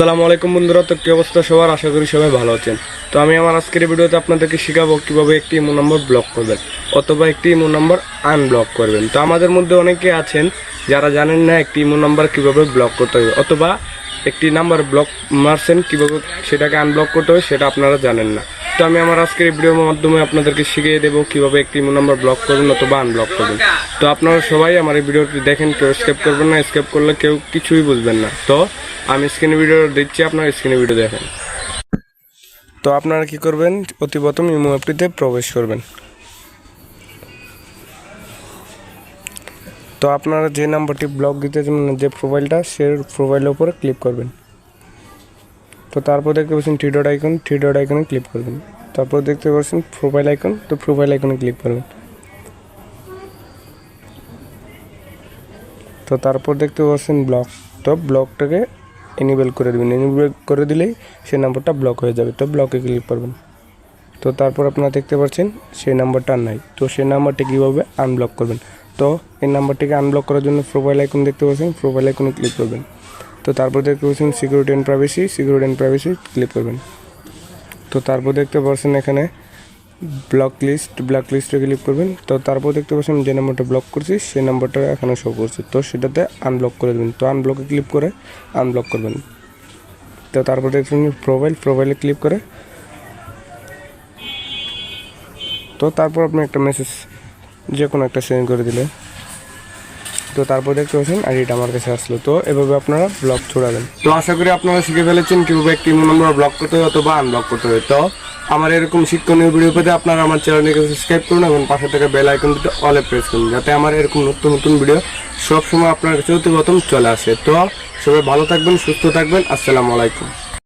আসসালামু আলাইকুম বন্ধুরা, তো কী অবস্থা সবার? আশা করি সবাই ভালো আছেন। তো আমি আমার আজকের ভিডিওতে আপনাদেরকে শেখাবো কীভাবে একটি ইমো নম্বর ব্লক করবেন অথবা একটি ইমো নম্বর আনব্লক করবেন। তো আমাদের মধ্যে অনেকে আছেন যারা জানেন না একটি ইমো নাম্বার কীভাবে ব্লক করতে হবে, অথবা একটি নাম্বার ব্লক মারছেন কীভাবে সেটাকে আনব্লক করতে হবে, সেটা আপনারা জানেন না। তো আমি আমার আজকের এই ভিডিওর মাধ্যমে আপনাদেরকে শিখিয়ে দেবো কীভাবে একটি ইমো নাম্বার ব্লক করবেন অথবা আনব্লক করবেন তো আপনারা সবাই আমার এই ভিডিওটি দেখেন, কেউ স্কেপ করবেন না স্কেপ করলে কেউ কিছুই বুঝবেন না। তো আমি স্ক্রিনে ভিডিও দিচ্ছি, আপনারা স্ক্রিনে ভিডিও দেখেন। তো আপনারা কি করবেন, অতি প্রথম ইমো অ্যাপটিতে প্রবেশ করবেন। তো আপনারা যে নাম্বারটি ব্লক দিতে মানে যে প্রোফাইলটা সে প্রোফাইলের উপরে ক্লিক করবেন। তো তারপর দেখতে পাচ্ছেন three dot icon three dot আইকনে ক্লিক করবেন। তারপর দেখতে পাচ্ছেন প্রোফাইল আইকন তো প্রোফাইল আইকনে ক্লিক করবেন। তো তারপর দেখতে পাচ্ছেন ব্লক তো ব্লকটাকে এনেবেল করে দেবেন। এনেবেল করে দিলেই সেই নাম্বারটা ব্লক হয়ে যাবে। তো ব্লকে ক্লিক করবেন। তো তারপর আপনারা দেখতে পাচ্ছেন সেই নাম্বারটা নাই। তো সেই নাম্বারটি কীভাবে আনব্লক করবেন? তো এই নাম্বারটিকে আনব্লক করার জন্য প্রোফাইল আইকন দেখতে পাচ্ছেন প্রোফাইল আইকনে ক্লিক করবেন। তো তারপর দেখতে পাচ্ছেন security and privacy security and privacy click করবেন। তো তারপর দেখতে পাচ্ছেন এখানে ব্লক লিস্ট ব্লক লিস্টে ক্লিক করবেন। তো তারপর দেখতে পাচ্ছেন যে নাম্বারটা ব্লক করছি, সেই নাম্বারটা এখানে শো করছে। তো সেটাতে আনব্লক করে দেবেন। তো আনব্লকে ক্লিক করে আনব্লক করবেন। তো তারপর দেখছেন প্রোফাইল প্রোফাইলে ক্লিক করে। তো তারপর আপনি একটা মেসেজ যে কোনো একটা সেন্ড করে দিলে। তো তারপর দেখতে পাচ্ছেন, আইডিটা আমার কাছে আসলো। তো এভাবে আপনারা ব্লক ছড়াবেন। তো আশা করি আপনারা শিখে ফেলেছেন কীভাবে একটি নম্বর ব্লক করতে হবে অথবা আনব্লক করতে হয়। তো আমার এরকম শিক্ষণীয় ভিডিও পেতে আপনারা আমার চ্যানেলটিকে সাবস্ক্রাইব করুন এবং পাশে থেকে বেল আইকন দিতে অলে প্রেস করুন, যাতে আমার এরকম নতুন নতুন ভিডিও সবসময় আপনার কাছে অতি প্রথম চলে আসে। তো সবাই ভালো থাকবেন, সুস্থ থাকবেন, আসসালামু আলাইকুম।